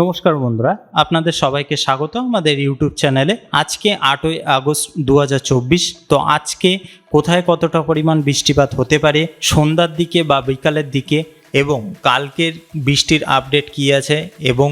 নমস্কার বন্ধুরা, আপনাদের সবাইকে স্বাগত আমাদের ইউটিউব চ্যানেলে। আজকে আটই আগস্ট দু হাজার চব্বিশ, তো আজকে কোথায় কতটা পরিমাণ বৃষ্টিপাত হতে পারে, সন্ধ্যার দিকে বা বিকালের দিকে, এবং কালকের বৃষ্টির আপডেট কি আছে, এবং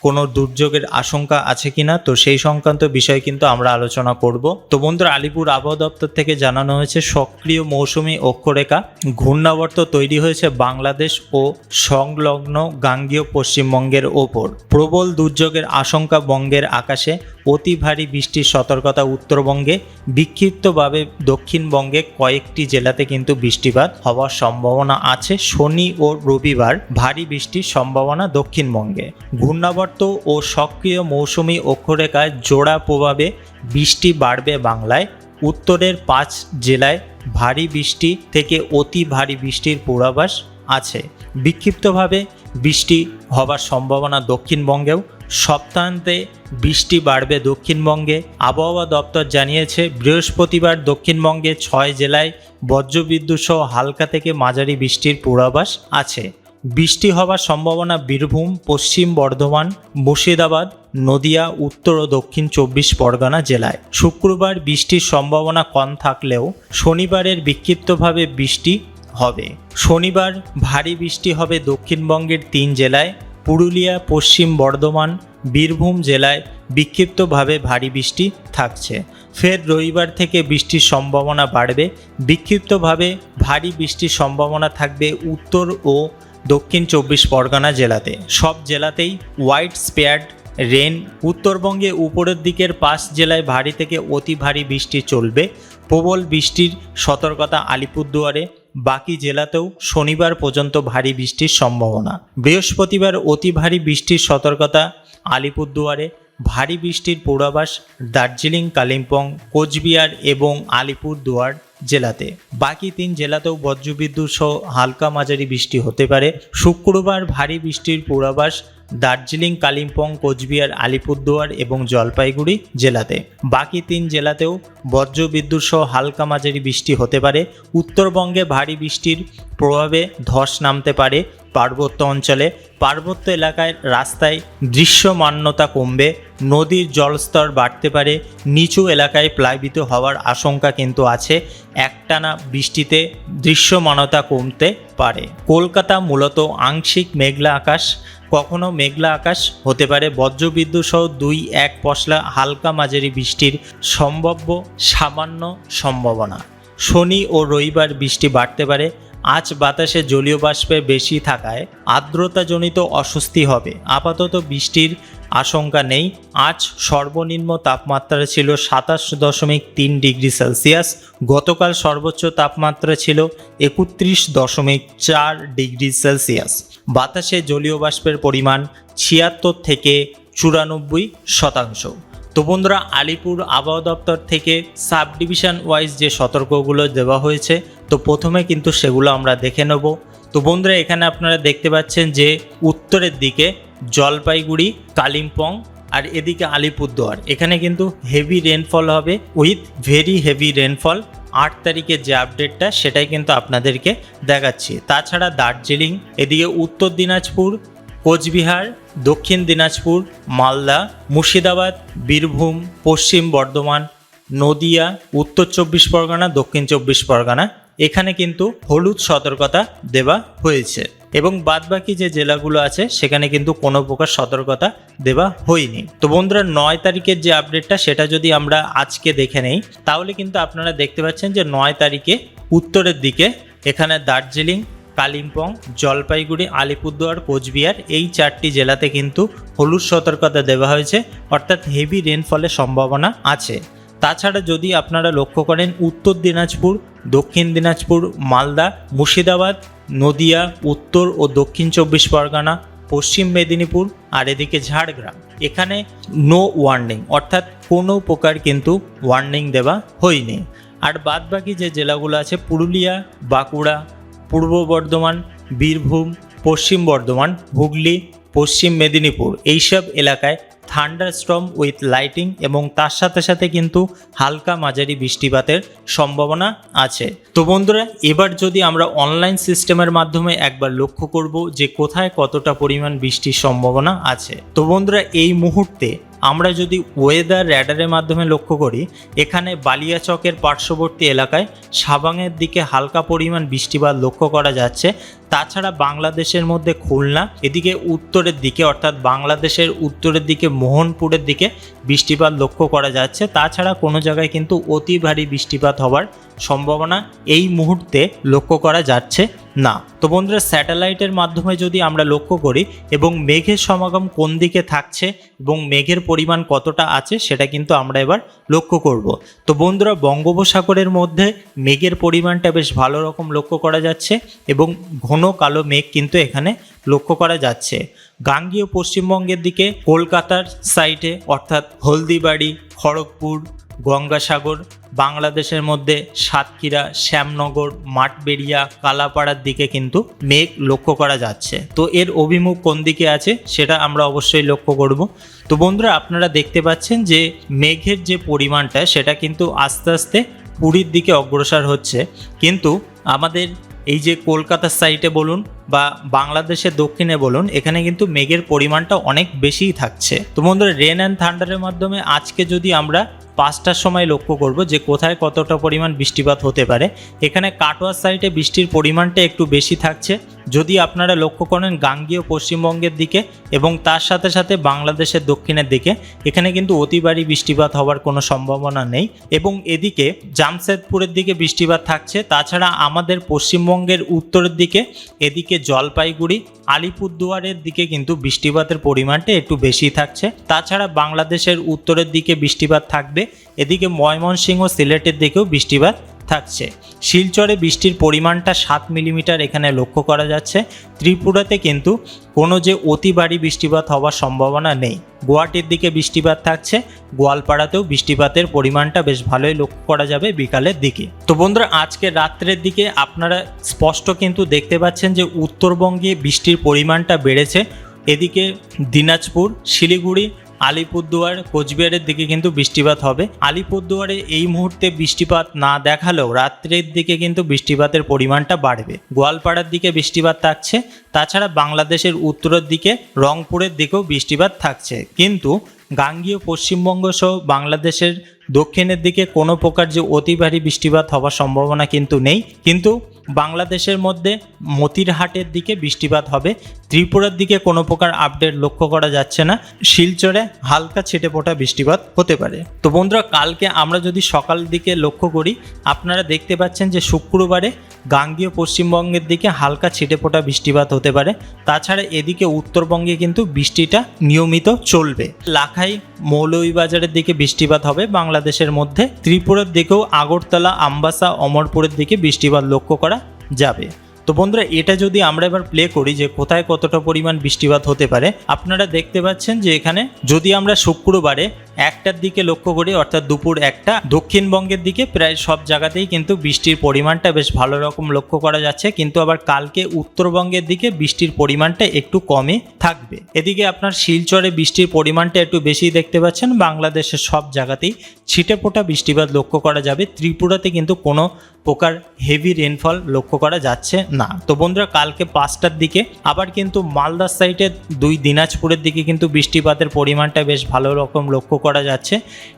কোনো দুর্যোগের আশঙ্কা আছে কিনা? তো সেই সংক্রান্ত বিষয় কিন্তু আমরা আলোচনা করব। তো বন্ধুরা, আলিপুর আবহাওয়া দপ্তর থেকে জানানো হয়েছে, সক্রিয় মৌসুমি অক্ষরেখা, ঘূর্ণাবর্ত তৈরি হয়েছে বাংলাদেশ ও সংলগ্ন গাঙ্গীয় পশ্চিমবঙ্গের ওপর। প্রবল দুর্যোগের আশঙ্কা বঙ্গের আকাশে। অতি ভারী বৃষ্টির সতর্কতা উত্তরবঙ্গে, বিক্ষিপ্তভাবে দক্ষিণবঙ্গে কয়েকটি জেলাতে কিন্তু বৃষ্টিপাত হওয়ার সম্ভাবনা আছে। শনি ও রবিবার ভারী বৃষ্টির সম্ভাবনা দক্ষিণবঙ্গে। ঘূর্ণাবর্ত ও সক্রিয় মৌসুমি অক্ষরেখায় জোড়া প্রভাবে বৃষ্টি বাড়বে বাংলায়। উত্তরের পাঁচ জেলায় ভারী বৃষ্টি থেকে অতি ভারী বৃষ্টির পূর্বাভাস আছে। বিক্ষিপ্তভাবে বৃষ্টি হবার সম্ভাবনা দক্ষিণবঙ্গেও সপ্তাহান্তে বৃষ্টি বাড়বে দক্ষিণবঙ্গে। আবহাওয়া দপ্তর জানিয়েছে, বৃহস্পতিবার দক্ষিণবঙ্গে ছয় জেলায় বজ্রবিদ্যুৎ সহ হালকা থেকে মাঝারি বৃষ্টির পূর্বাভাস আছে। বৃষ্টি হওয়ার সম্ভাবনা বীরভূম, পশ্চিম বর্ধমান, মুর্শিদাবাদ, নদিয়া, উত্তর ও দক্ষিণ চব্বিশ পরগনা জেলায়। শুক্রবার বৃষ্টির সম্ভাবনা কম থাকলেও শনিবারের বিক্ষিপ্তভাবে বৃষ্টি হবে। শনিবার ভারী বৃষ্টি হবে দক্ষিণবঙ্গের তিন জেলায় পুরুলিয়া, পশ্চিম বর্ধমান, বীরভূম জেলায় বিক্ষিপ্তভাবে ভারী বৃষ্টি থাকছে। ফের রবিবার থেকে বৃষ্টির সম্ভাবনা বাড়বে। বিক্ষিপ্তভাবে ভারী বৃষ্টির সম্ভাবনা থাকবে উত্তর ও দক্ষিণ চব্বিশ পরগনা জেলাতে। সব জেলাতেই হোয়াইট স্পেয়ার্ড রেন উত্তরবঙ্গে উপরের দিকের পাঁচ জেলায় ভারী থেকে অতি ভারী বৃষ্টি চলবে। প্রবল বৃষ্টির সতর্কতা আলিপুরদুয়ারে বাকি জেলাতেও শনিবার পর্যন্ত ভারী বৃষ্টির সম্ভাবনা। বৃহস্পতিবার অতি ভারী বৃষ্টির সতর্কতা আলিপুরদুয়ারে, ভারী বৃষ্টির পূর্বাভাস দার্জিলিং, কালিম্পং, কোচবিহার এবং আলিপুরদুয়ার জেলাতে। বাকি তিন জেলাতেও বজ্রবিদ্যুৎ সহ হালকা মাঝারি বৃষ্টি হতে পারে। শুক্রবার ভারী বৃষ্টির পূর্বাভাস দার্জিলিং, কালিম্পং, কোচবিহার, আলিপুরদুয়ার এবং জলপাইগুড়ি জেলাতে। বাকি তিন জেলাতেও বজ্রবিদ্যুৎ সহ হালকা মাঝারি বৃষ্টি হতে পারে। উত্তরবঙ্গে ভারী বৃষ্টির প্রভাবে ধস নামতে পারে পার্বত্য অঞ্চলে। পার্বত্য এলাকায় রাস্তায় দৃশ্যমান্যতা কমবে। নদীর জলস্তর বাড়তে পারে। নিচু এলাকায় প্লাবিত হওয়ার আশঙ্কা কিন্তু আছে। একটানা বৃষ্টিতে দৃশ্যমানতা কমতে পারে। কলকাতা মূলত আংশিক মেঘলা আকাশ। কখনো মেঘলা আকাশ হতে পারে, বজ্রবিদ্যুৎ সহ দুই এক পশলা হালকা মাঝারি বৃষ্টির সম্ভাব্য সামান্য সম্ভাবনা। শনি ও রবিবার বৃষ্টি বাড়তে পারে, আজ বাতাসে জলীয় বাষ্পে বেশি থাকায় আর্দ্রতাজনিত অস্বস্তি হবে। আপাতত বৃষ্টির আশঙ্কা নেই। আজ সর্বনিম্ন তাপমাত্রা ছিল সাতাশ দশমিক তিন ডিগ্রি সেলসিয়াস। গতকাল সর্বোচ্চ তাপমাত্রা ছিল একত্রিশ দশমিক চার ডিগ্রি সেলসিয়াস। বাতাসে জলীয় বাষ্পের পরিমাণ ছিয়াত্তর থেকে চুরানব্বই শতাংশ। তো বন্ধুরা, আলিপুর আবহাওয়া দপ্তর থেকে সাব ডিভিশন ওয়াইজ যে সতর্কগুলো দেওয়া হয়েছে, তো প্রথমে কিন্তু সেগুলো আমরা দেখে নেব। তো বন্ধুরা, এখানে আপনারা দেখতে পাচ্ছেন যে উত্তরের দিকে জলপাইগুড়ি, কালিম্পং আর এদিকে আলিপুরদুয়ার। এখানে কিন্তু হেভি রেনফল হবে উইথ ভেরি হেভি রেনফল আট তারিখের যে আপডেটটা সেটাই কিন্তু আপনাদেরকে দেখাচ্ছি। তাছাড়া দার্জিলিং, এদিকে উত্তর দিনাজপুর, কোচবিহার, দক্ষিণ দিনাজপুর, মালদা, মুর্শিদাবাদ, বীরভূম, পশ্চিম বর্ধমান, নদিয়া, উত্তর চব্বিশ পরগনা, দক্ষিণ চব্বিশ পরগনা এখানে কিন্তু হলুদ সতর্কতা দেওয়া হয়েছে। এবং বাদবাকি যে জেলাগুলো আছে, সেখানে কিন্তু কোনো প্রকার সতর্কতা দেওয়া হয়নি। তো বন্ধুরা, নয় তারিখের যে আপডেটটা সেটা যদি আমরা আজকে দেখে নেই, তাহলে কিন্তু আপনারা দেখতে পাচ্ছেন যে নয় তারিখে উত্তরের দিকে এখানে দার্জিলিং, কালিম্পং, জলপাইগুড়ি, আলিপুরদুয়ার, কোচবিহার, এই চারটি জেলাতে কিন্তু হলুদ সতর্কতা দেওয়া হয়েছে। অর্থাৎ হেভি রেনফলের সম্ভাবনা আছে। তাছাড়া যদি আপনারা লক্ষ্য করেন, উত্তর দিনাজপুর, দক্ষিণ দিনাজপুর, মালদা, মুর্শিদাবাদ, নদিয়া, উত্তর ও দক্ষিণ চব্বিশ পরগনা, পশ্চিম মেদিনীপুর আর এদিকে ঝাড়গ্রাম। এখানে নো ওয়ার্নিং অর্থাৎ কোনো প্রকার কিন্তু ওয়ার্নিং দেওয়া হয়নি। আর বাদবাকি যে জেলাগুলো আছে, পুরুলিয়া, বাঁকুড়া, পূর্ব বর্ধমান, বীরভূম, পশ্চিম বর্ধমান, হুগলি, পশ্চিম মেদিনীপুর, এইসব এলাকায় থান্ডার স্ট্রম উইথ লাইটিং এবং তার সাথে সাথে কিন্তু হালকা মাঝারি বৃষ্টিপাতের সম্ভাবনা আছে। তো বন্ধুরা, এবার যদি আমরা অনলাইন সিস্টেমের মাধ্যমে একবার লক্ষ্য করব যে কোথায় কতটা পরিমাণ বৃষ্টির সম্ভাবনা আছে। তো বন্ধুরা, এই মুহূর্তে আমরা যদি ওয়েদার র্যাডারের মাধ্যমে লক্ষ্য করি, এখানে বালিয়াচকের পার্শ্ববর্তী এলাকায় সাবাংয়ের দিকে হালকা পরিমাণ বৃষ্টিপাত লক্ষ্য করা যাচ্ছে। তাছাড়া বাংলাদেশের মধ্যে খুলনা, এদিকে উত্তরের দিকে, অর্থাৎ বাংলাদেশের উত্তরের দিকে, মোহনপুরের দিকে বৃষ্টিপাত লক্ষ্য করা যাচ্ছে। তাছাড়া কোনো জায়গায় কিন্তু অতি ভারী বৃষ্টিপাত হওয়ার সম্ভাবনা এই মুহূর্তে লক্ষ্য করা যাচ্ছে না। তো বন্ধুরা, স্যাটেলাইটের মাধ্যমে যদি আমরা লক্ষ্য করি এবং মেঘের সমাগম কোন দিকে থাকছে এবং মেঘের পরিমাণ কতটা আছে সেটা কিন্তু আমরা এবার লক্ষ্য করব। তো বন্ধুরা, বঙ্গোপসাগরের মধ্যে মেঘের পরিমাণটা বেশ ভালো রকম লক্ষ্য করা যাচ্ছে এবং ঘন কালো মেঘ কিন্তু এখানে লক্ষ্য করা যাচ্ছে। গাঙ্গীয় পশ্চিমবঙ্গের দিকে কলকাতার সাইডে, অর্থাৎ হলদিবাড়ি, খড়গপুর, গঙ্গাসাগর, বাংলাদেশের মধ্যে সাতক্ষীরা, শ্যামনগর, মাঠবেড়িয়া, কালাপাড়ার দিকে কিন্তু মেঘ লক্ষ্য করা যাচ্ছে। তো এর অভিমুখ কোন দিকে আছে সেটা আমরা অবশ্যই লক্ষ্য করব। তো বন্ধুরা, আপনারা দেখতে পাচ্ছেন যে মেঘের যে পরিমাণটা সেটা কিন্তু আস্তে আস্তে পুরীর দিকে অগ্রসর হচ্ছে। কিন্তু আমাদের এই যে কলকাতার সাইডে বলুন বা বাংলাদেশের দক্ষিণে বলুন, এখানে কিন্তু মেঘের পরিমাণটা অনেক বেশিই থাকছে। তো বন্ধুরা রেন অ্যান্ড থান্ডারের মাধ্যমে আজকে যদি আমরা পাঁচটার সময় লক্ষ্য করব যে কোথায় কতটা পরিমাণ বৃষ্টিপাত হতে পারে, এখানে কাটোয়ার সাইডে বৃষ্টির পরিমাণটা একটু বেশি থাকছে। যদি আপনারা লক্ষ্য করেন গাঙ্গীয় পশ্চিমবঙ্গের দিকে এবং তার সাথে সাথে বাংলাদেশের দক্ষিণের দিকে, এখানে কিন্তু অতিবারী বৃষ্টিপাত হওয়ার কোনো সম্ভাবনা নেই। এবং এদিকে জামশেদপুরের দিকে বৃষ্টিপাত থাকছে, তাছাড়া আমাদের পশ্চিমবঙ্গের উত্তরের দিকে, এদিকে জলপাইগুড়ি, আলিপুরদুয়ারের দিকে কিন্তু বৃষ্টিপাতের পরিমাণটা একটু বেশি থাকছে। তাছাড়া বাংলাদেশের উত্তরের দিকে বৃষ্টিপাত থাকবে, এদিকে ময়মনসিংহ সিলেটের দিকেও বৃষ্টিপাত থাকছে। শিলচরে বৃষ্টির পরিমাণটা সাত মিলিমিটার এখানে লক্ষ্য করা যাচ্ছে। ত্রিপুরাতে কিন্তু কোনো যে অতি ভারী বৃষ্টিপাত হওয়ার সম্ভাবনা নেই। গুয়াহাটির দিকে বৃষ্টিপাত থাকছে, গোয়ালপাড়াতেও বৃষ্টিপাতের পরিমাণটা বেশ ভালোই লক্ষ্য করা যাবে বিকালের দিকে। তো বন্ধুরা আজকে রাত্রের দিকে আপনারা স্পষ্ট কিন্তু দেখতে পাচ্ছেন যে উত্তরবঙ্গে বৃষ্টির পরিমাণটা বেড়েছে। এদিকে দিনাজপুর, শিলিগুড়ি আলিপুরদুয়ার কোচবিহারের দিকে কিন্তু বৃষ্টিপাত হবে। আলিপুরদুয়ারে এই মুহূর্তে বৃষ্টিপাত না দেখালেও রাত্রের দিকে কিন্তু বৃষ্টিপাতের পরিমাণটা বাড়বে। গোয়ালপাড়ার দিকে বৃষ্টিপাত থাকছে, তাছাড়া বাংলাদেশের উত্তরের দিকে রংপুরের দিকেও বৃষ্টিপাত থাকছে। কিন্তু গাঙ্গীয় পশ্চিমবঙ্গ সহ বাংলাদেশের দক্ষিণের দিকে কোনো প্রকার যে অতি ভারী বৃষ্টিপাত হওয়ার সম্ভাবনা কিন্তু নেই। কিন্তু বাংলাদেশের মধ্যে মতিরহাটের দিকে বৃষ্টিপাত হবে। ত্রিপুরার দিকে কোনো প্রকার আপডেট লক্ষ্য করা যাচ্ছে না। শিলচরে হালকা ছেটে পোটা বৃষ্টিপাত হতে পারে। তো বন্ধুরা, কালকে আমরা যদি সকাল দিকে লক্ষ্য করি, আপনারা দেখতে পাচ্ছেন যে শুক্রবারে গাঙ্গীয় পশ্চিমবঙ্গের দিকে হালকা ছিটে ফোটা বৃষ্টিপাত হতে পারে। তাছাড়া এদিকে উত্তরবঙ্গে কিন্তু বৃষ্টিটা নিয়মিত চলবে। লাখাই মৌলভীবাজারের দিকে বৃষ্টিপাত হবে বাংলাদেশের মধ্যে। ত্রিপুরার দিকেও আগরতলা, আমবাসা, অমরপুরের দিকে বৃষ্টিপাত লক্ষ্য করা যাবে। তো বন্ধুরা, এটা যদি আমরা এবার প্লে করি যে কোথায় কতটা পরিমাণ বৃষ্টিপাত হতে পারে, আপনারা দেখতে পাচ্ছেন যে এখানে যদি আমরা শুক্রবারে একটার দিকে লক্ষ্য করি, অর্থাৎ দুপুর একটা, দক্ষিণবঙ্গের দিকে প্রায় সব জায়গাতেই কিন্তু বৃষ্টির পরিমাণটা বেশ ভালো রকম লক্ষ্য করা যাচ্ছে, কিন্তু আবার কালকে উত্তরবঙ্গের দিকে বৃষ্টির পরিমাণটা একটু কমই থাকবে। এদিকে আপনার শিলচরে বৃষ্টির পরিমাণটা একটু বেশি দেখতে পাচ্ছেন, বাংলাদেশের সব জায়গাতেই ছিটে ফোটা বৃষ্টিপাত লক্ষ্য করা যাবে, ত্রিপুরাতে কিন্তু কোনো প্রকার হেভি রেনফল লক্ষ্য করা যাচ্ছে না। তো বন্ধুরা, কালকে পাঁচটার দিকে আবার কিন্তু মালদার সাইডে দুই দিনাজপুরের দিকে কিন্তু বৃষ্টিপাতের পরিমাণটা বেশ ভালো রকম লক্ষ্য করা যাচ্ছে।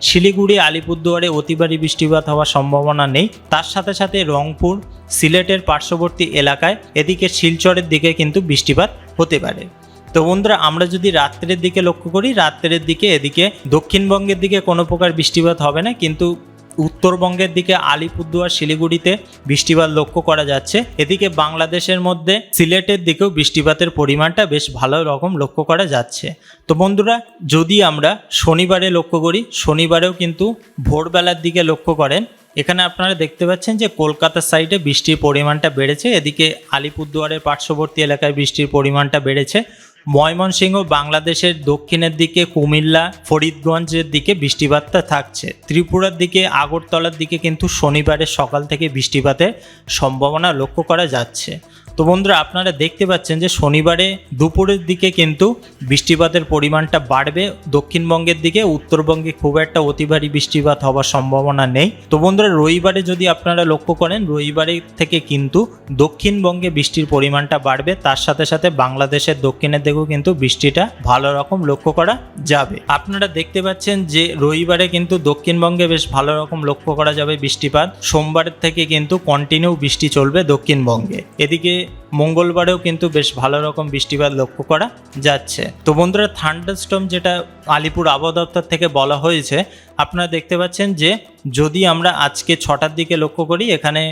শিলিগুড়ি, আলিপুরদুয়ারে অতিবারি বৃষ্টিপাত হওয়ার সম্ভাবনা নেই। তার সাথে সাথে রংপুর, সিলেটের পার্শ্ববর্তী এলাকায়, এদিকে শিলচরের দিকে কিন্তু বৃষ্টিপাত হতে পারে। তো বন্ধুরা, আমরা যদি রাত্রের দিকে লক্ষ্য করি, রাত্রের দিকে এদিকে দক্ষিণবঙ্গের দিকে কোনো প্রকার বৃষ্টিপাত হবে না, কিন্তু উত্তরবঙ্গের দিকে আলিপুরদুয়ার, শিলিগুড়িতে বৃষ্টিপাত লক্ষ্য করা যাচ্ছে। এদিকে বাংলাদেশের মধ্যে সিলেটের দিকেও বৃষ্টিপাতের পরিমাণটা বেশ ভালো রকম লক্ষ্য করা যাচ্ছে। তো বন্ধুরা, যদি আমরা শনিবারে লক্ষ্য করি, শনিবারেও কিন্তু ভোরবেলার দিকে লক্ষ্য করেন, এখানে আপনারা দেখতে পাচ্ছেন যে কলকাতার সাইডে বৃষ্টির পরিমাণটা বেড়েছে। এদিকে আলিপুরদুয়ারের পার্শ্ববর্তী এলাকায় বৃষ্টির পরিমাণটা বেড়েছে। ময়মনসিংহ বাংলাদেশের দক্ষিণের দিকে, কুমিল্লা, ফরিদগঞ্জের দিকে বৃষ্টিপাতটা থাকছে। ত্রিপুরার দিকে, আগরতলার দিকে কিন্তু শনিবারের সকাল থেকে বৃষ্টিপাতের সম্ভাবনা লক্ষ্য করা যাচ্ছে। তো বন্ধুরা, আপনারা দেখতে পাচ্ছেন যে শনিবারে দুপুরের দিকে কিন্তু বৃষ্টিপাতের পরিমাণটা বাড়বে। দক্ষিণবঙ্গের দিকে, উত্তরবঙ্গে খুব একটা অতি ভারী বৃষ্টিপাত হওয়ার সম্ভাবনা নেই। তো বন্ধুরা, রবিবারে যদি আপনারা লক্ষ্য করেন, রবিবারে থেকে কিন্তু দক্ষিণবঙ্গে বৃষ্টির পরিমাণটা বাড়বে। তার সাথে সাথে বাংলাদেশের দক্ষিণের দিকেও কিন্তু বৃষ্টিটা ভালো রকম লক্ষ্য করা যাবে। আপনারা দেখতে পাচ্ছেন যে রবিবারে কিন্তু দক্ষিণবঙ্গে বেশ ভালো রকম লক্ষ্য করা যাবে বৃষ্টিপাত। সোমবারের থেকে কিন্তু কন্টিনিউ বৃষ্টি চলবে দক্ষিণবঙ্গে। এদিকে মঙ্গলবারেও কিন্তু বেশ ভালো রকম বৃষ্টিপাত লক্ষ্য করা যাচ্ছে। তো বন্ধুরা, থান্ডারস্টর্ম যেটা আলিপুর আবহাওয়া দপ্তর থেকে বলা হয়েছে, আপনারা দেখতে পাচ্ছেন যে যদি আমরা আজকে ছটার দিকে লক্ষ্য করি, এখানে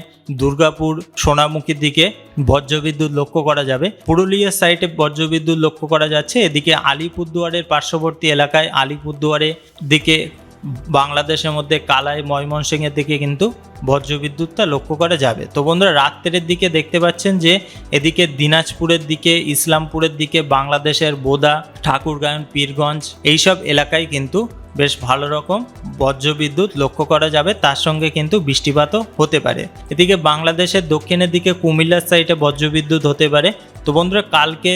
দুর্গাপুর, সোনামুখীর দিকে বজ্রবিদ্যুৎ লক্ষ্য করা যাবে। পুরুলিয়ার সাইডে বজ্রবিদ্যুৎ লক্ষ্য করা যাচ্ছে। এদিকে আলিপুরদুয়ারের পার্শ্ববর্তী এলাকায় আলিপুরদুয়ারের দিকে বাংলাদেশের মধ্যে কালাই ময়মনসিংহের দিকে কিন্তু বজ্রবিদ্যুৎটা লক্ষ্য করা যাবে। তো বন্ধুরা, রাত্রের দিকে দেখতে পাচ্ছেন যে এদিকে দিনাজপুরের দিকে, ইসলামপুরের দিকে, বাংলাদেশের বোদা, ঠাকুরগাঁও, পীরগঞ্জ এইসব এলাকায় কিন্তু বেশ ভালো রকম বজ্রবিদ্যুৎ লক্ষ্য করা যাবে, তার সঙ্গে কিন্তু বৃষ্টিপাতও হতে পারে। এদিকে বাংলাদেশের দক্ষিণের দিকে কুমিল্লার সাইডে বজ্রবিদ্যুৎ হতে পারে। তো বন্ধুরা, কালকে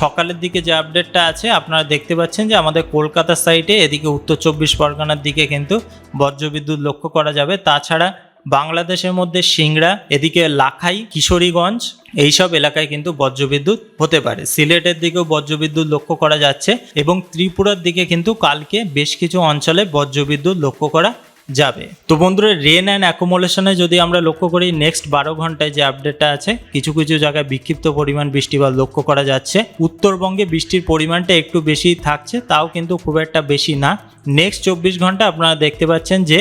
সকালের দিকে যে আপডেটটা আছে, আপনারা দেখতে পাচ্ছেন যে আমাদের কলকাতার সাইডে এদিকে উত্তর চব্বিশ পরগনার দিকে কিন্তু বজ্রবিদ্যুৎ লক্ষ্য করা যাবে। তাছাড়া বাংলাদেশের মধ্যে সিংড়া, এদিকে লাখাই, কিশোরীগঞ্জ, এইসব এলাকায় কিন্তু বজ্রবিদ্যুৎ হতে পারে। সিলেটের দিকেও বজ্রবিদ্যুৎ লক্ষ্য করা যাচ্ছে এবং ত্রিপুরার দিকে কিন্তু কালকে বেশ কিছু অঞ্চলে বজ্রবিদ্যুৎ লক্ষ্য করা যাবে। তো বন্ধুরা রেন অ্যান্ড অ্যাকোমোলেশনে যদি আমরা লক্ষ্য করি নেক্সট বারো ঘন্টায় যে আপডেটটা আছে, কিছু কিছু জায়গায় বিক্ষিপ্ত পরিমাণ বৃষ্টিপাত লক্ষ্য করা যাচ্ছে। উত্তরবঙ্গে বৃষ্টির পরিমাণটা একটু বেশি থাকছে, তাও কিন্তু খুব একটা বেশি না। নেক্সট চব্বিশ ঘণ্টা আপনারা দেখতে পাচ্ছেন যে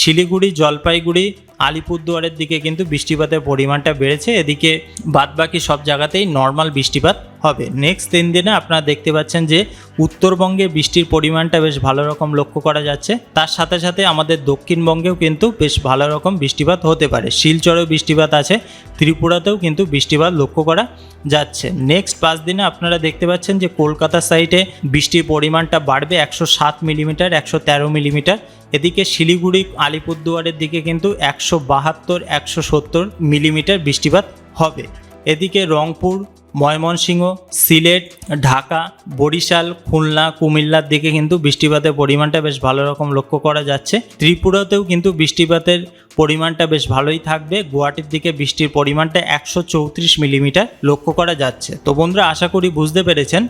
শিলিগুড়ি, জলপাইগুড়ি আলিপুরদুয়ারের দিকে কিন্তু বৃষ্টিপাতের পরিমাণটা বেড়েছে। এদিকে বাদবাকি সব জায়গাতেই নর্মাল বৃষ্টিপাত হবে। নেক্সট তিন দিনে আপনারা দেখতে পাচ্ছেন যে উত্তরবঙ্গে বৃষ্টির পরিমাণটা বেশ ভালো রকম লক্ষ্য করা যাচ্ছে। তার সাথে সাথে আমাদের দক্ষিণবঙ্গেও কিন্তু বেশ ভালো রকম বৃষ্টিপাত হতে পারে। শিলচরেও বৃষ্টিপাত আছে, ত্রিপুরাতেও কিন্তু বৃষ্টিপাত লক্ষ্য করা যাচ্ছে। নেক্সট পাঁচ দিনে আপনারা দেখতে পাচ্ছেন যে কলকাতা সাইডে বৃষ্টির পরিমাণটা বাড়বে একশো সাত মিলিমিটার, একশো তেরো মিলিমিটার। এদিকে শিলিগুড়ি, আলিপুরদুয়ারের দিকে কিন্তু একশো বাহাত্তর, একশো সত্তর মিলিমিটার বৃষ্টিপাত হবে। এদিকে রংপুর ময়মনসিংহ, সিলেট, ঢাকা, বরিশাল, খুলনা, কুমিল্লার দিকে কিন্তু বৃষ্টিপাতের পরিমাণটা বেশ ভালো রকম লক্ষ্য করা যাচ্ছে। ত্রিপুরাতেও কিন্তু বৃষ্টিপাতের পরিমাণটা বেশ ভালোই থাকবে। গুয়াহাটির দিকে বৃষ্টির পরিমাণটা একশো চৌত্রিশ মিলিমিটার লক্ষ্য করা যাচ্ছে। তো বন্ধুরা, আশা করি বুঝতে পেরেছেন।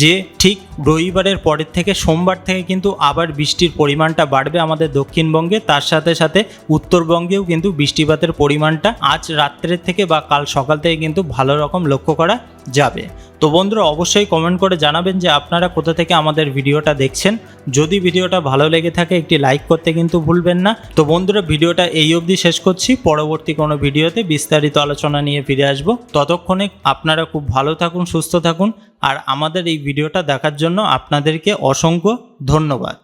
যে ঠিক রবিবারের পরের থেকে সোমবার থেকে কিন্তু আবার বৃষ্টির পরিমাণটা বাড়বে আমাদের দক্ষিণবঙ্গে। তার সাথে সাথে উত্তরবঙ্গেও কিন্তু বৃষ্টিপাতের পরিমাণটা আজ রাত্রের থেকে বা কাল সকাল থেকে কিন্তু ভালো রকম লক্ষ্য করা যাবে। তো বন্ধুরা, অবশ্যই কমেন্ট করে জানাবেন যে আপনারা কোথা থেকে আমাদের ভিডিওটা দেখছেন। যদি ভিডিওটা ভালো লেগে থাকে, একটি লাইক করতে কিন্তু ভুলবেন না। তো বন্ধুরা, ভিডিওটা এই অবধি শেষ করছি। পরবর্তী কোনো ভিডিওতে বিস্তারিত আলোচনা নিয়ে ফিরে আসব। ততক্ষণে আপনারা খুব ভালো থাকুন, সুস্থ থাকুন। আর আমাদের এই ভিডিওটা দেখার জন্য আপনাদেরকে অসংখ্য ধন্যবাদ।